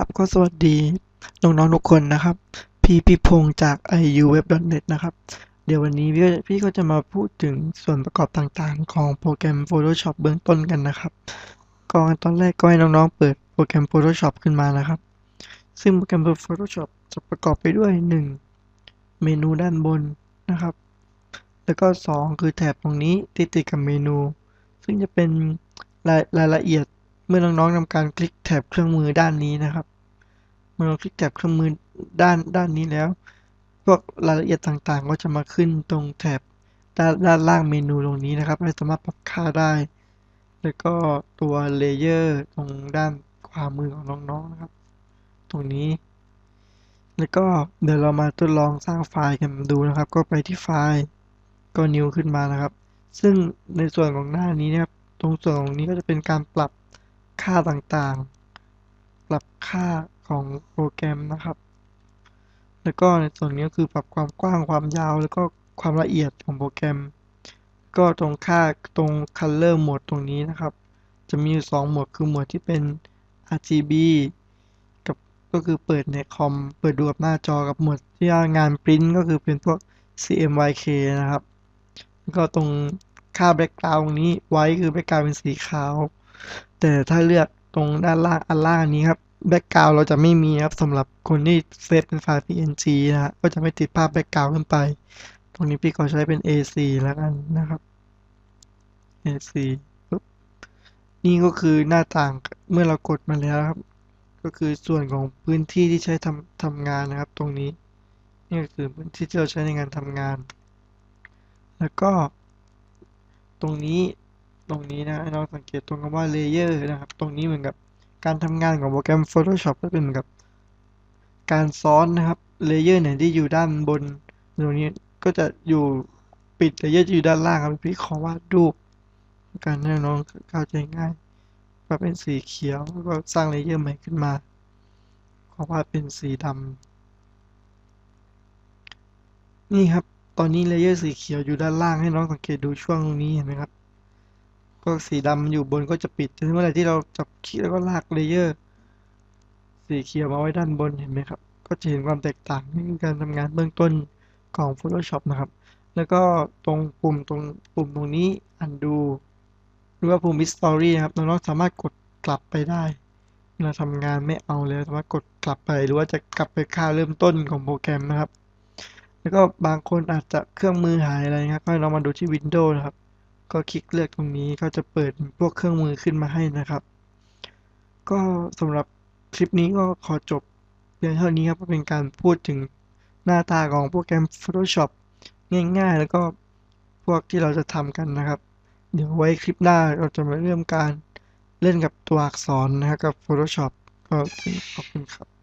ครับก็สวัสดีน้องๆทุกคนนะครับ พี่พิพงศ์จาก iuweb.net นะครับ เดี๋ยววันนี้พี่ก็พี่ก็จะมาพูดถึงส่วนประกอบต่างๆ ของโปรแกรม Photoshop เบื้องต้นกันนะครับก่อนตอนแรกก็ให้น้องๆเปิดโปรแกรม Photoshop ขึ้นมานะครับ ซึ่งโปรแกรม Photoshop จะประกอบไปด้วย 1. เมนูด้านบนนะครับ แล้วก็ 2 คือแถบตรงนี้ติดติดกับเมนู ซึ่งจะเป็นรายรายละเอียด เมื่อน้องๆทำการคลิกแถบเครื่องมือด้านนี้นะครับ เมื่อเราคลิกแถบเครื่องมือด้านด้านนี้แล้ว พวกรายละเอียดต่างๆ ก็จะมาขึ้นตรงแถบด้านด้านล่างเมนูตรงนี้นะครับเราสามารถปรับค่าได้ แล้วก็ตัวเลเยอร์ตรงด้านขวามือของน้องๆนะครับ ตรงนี้ แล้วก็เดี๋ยวเรามาทดลองสร้างไฟล์กันดูนะครับ ก็ไปที่ไฟล์ก็นิวขึ้นมานะครับ ซึ่งในส่วนของหน้านี้นะครับ ตรงส่วนของนี้ก็จะเป็นการปรับ ค่าต่างๆ ปรับค่าของโปรแกรมนะครับ แล้วก็ในส่วนนี้ก็คือปรับความกว้างความยาวแล้วก็ความละเอียดของโปรแกรม ก็ตรงค่าตรง color mode ตรงนี้นะครับ จะมีอยู่2โหมดคือโหมดที่เป็น RGB กับก็คือเปิดในคอมเปิดดูกับหน้าจอกับโหมดที่งานปริ้นก็คือเป็นพวก CMYK นะครับ แล้วก็ตรงค่า background ตรงนี้ไว้คือ background เป็นสีขาว แต่ถ้าเลือกตรงด้านล่างอันล่างนี้ครับ background เราจะไม่มีครับสำหรับคนที่เซฟเป็นไฟล์ PNG นะฮะก็จะไม่ติดภาพ background ขึ้นไป ตรงนี้พี่ก็ใช้เป็น A4 แล้วกันนะครับ A4 ปุ๊บนี่ก็คือหน้าต่างเมื่อเรากดมาแล้วครับ ก็คือส่วนของพื้นที่ที่ใช้ทำทำงานนะครับ ตรงนี้นี่คือพื้นที่ที่เราใช้ในการทำงาน แล้วก็ตรงนี้ ตรงนี้นะให้เราสังเกตตรงคำว่า layer นะครับ ตรงนี้เหมือนกับการทำงานของโปรแกรม Photoshop ก็เป็นเหมือนกับการซ้อนนะครับ layer ไหนที่อยู่ด้านบน ตรงนี้ก็จะอยู่ปิด layer ที่อยู่ด้านล่างครับพี่ขอวาดรูปการให้น้องเข้าใจง่ายปรับเป็นสีเขียวแล้วก็สร้าง layer ใหม่ขึ้นมาขอวาดเป็นสีดำนี่ครับตอนนี้เลเยอร์สีเขียวอยู่ด้านล่างให้น้องสังเกตดูช่วงตรงนี้เห็นไหมครับ ก็สีดำอยู่บนก็จะปิดเมื่อไหร่ที่เราจับคลิกแล้วก็ลากเลเยอร์ สีเขียวมาไว้ด้านบนเห็นไหมครับ ก็จะเห็นความแตกต่างในการทำงานเบื้องต้นของ Photoshop นะครับ แล้วก็ตรงปุ่มตรงปุ่มตรงนี้ undo หรือว่าปุ่ม history นะครับน้องๆสามารถกดกลับไปได้เวลาทำงานไม่เอาเลยสามารถกดกลับไปหรือว่าจะกลับไปค่าเริ่มต้นของโปรแกรมนะครับ แล้วก็บางคนอาจจะเครื่องมือหายอะไรครับก็เรามาดูที่ Windows นะครับ ก็คลิกเลือกตรงนี้ก็จะเปิดพวกเครื่องมือขึ้นมาให้นะครับ ก็สำหรับคลิปนี้ก็ขอจบเพียงเท่านี้ครับเป็นการพูดถึงหน้าตาของโปรแกรม Photoshop ง่ายๆ แล้วก็พวกที่เราจะทำกันนะครับ เดี๋ยวไว้คลิปหน้าเราจะมาเริ่มการเล่นกับตัวอักษรนะครับกับ Photoshop ก็ขอบคุณครับ